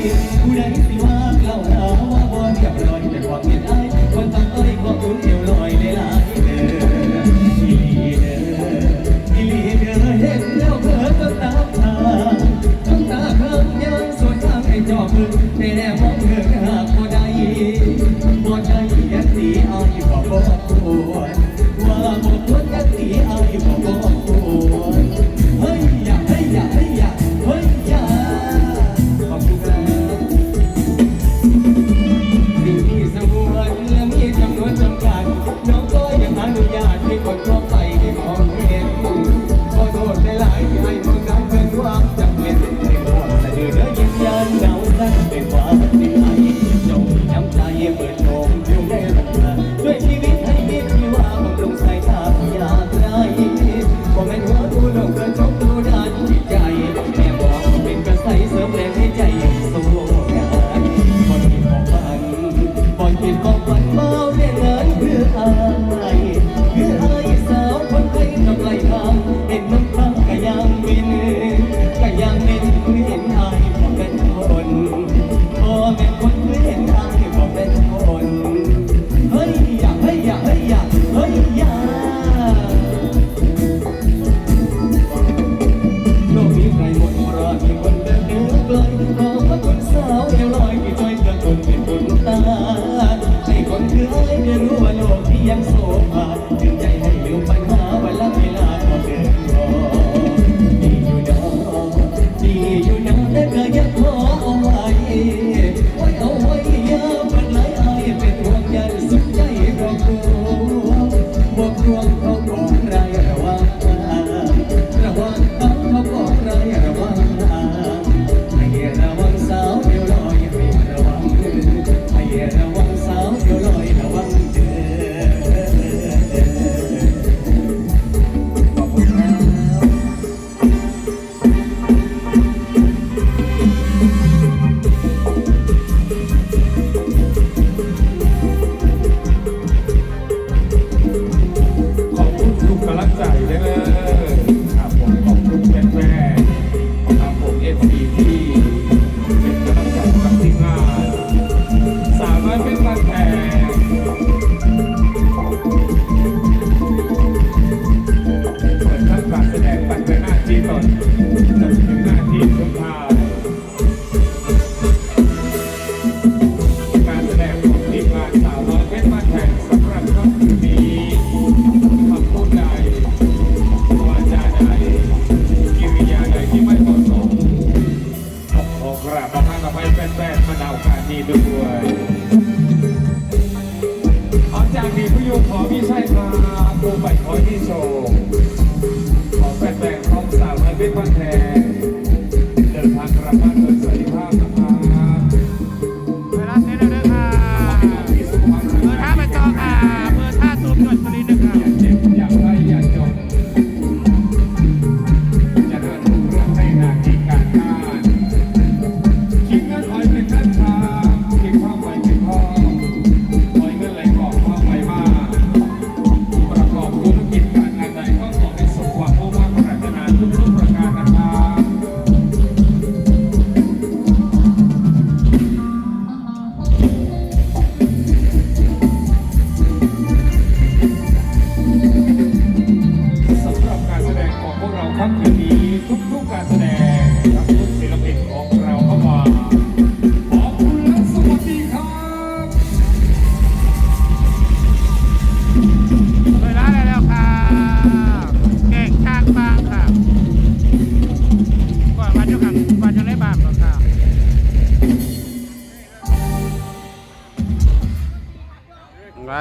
pura Thank you. ยงขอพี่ไส้ครับโกไปขอพี่โส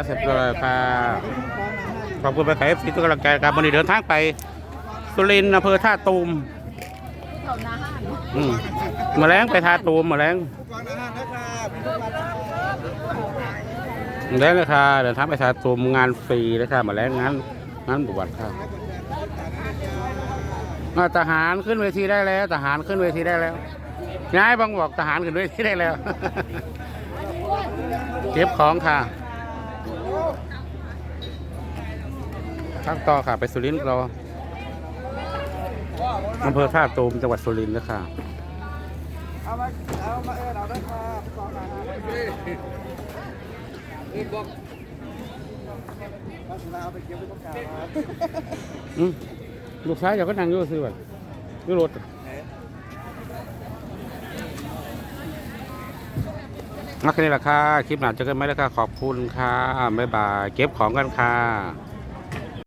เสร็จเลยค่ะขอบคุณไปขายเอฟซีทุกกำลังใจครับวันนี้เดินทางไป สุรินทร์อำเภอท่าตูมมาแรงไปท่าตูมมาแรงมาแรงเลยค่ะเดินทางไปท่าตูมงานฟรีเลยค่ะมาแรงงานงานบวชค่ะอ่าทหารขึ้นเวทีได้แล้วทหารขึ้นเวทีได้แล้วย้ายบางบอกทหารขึ้นเวทีได้แล้วเก็บของค่ะ ทักต่อค่ะ ไปสุรินทร์เราอำเภอท่าตูมจังหวัดสุรินทร์นะค่ะเอามาเอามาเออเราได้ครับสองนะฮะเอาไปเก็บไว้ตรงกลางลูกชายอยากก็นั่งอยู่ซื้อแบบอยู่รถนักนี้แหละค่ะ คลิปหนาเจอกันไหมแล้วค่ะ ขอบคุณค่ะ บ๊ายบาย เก็บของกันค่ะ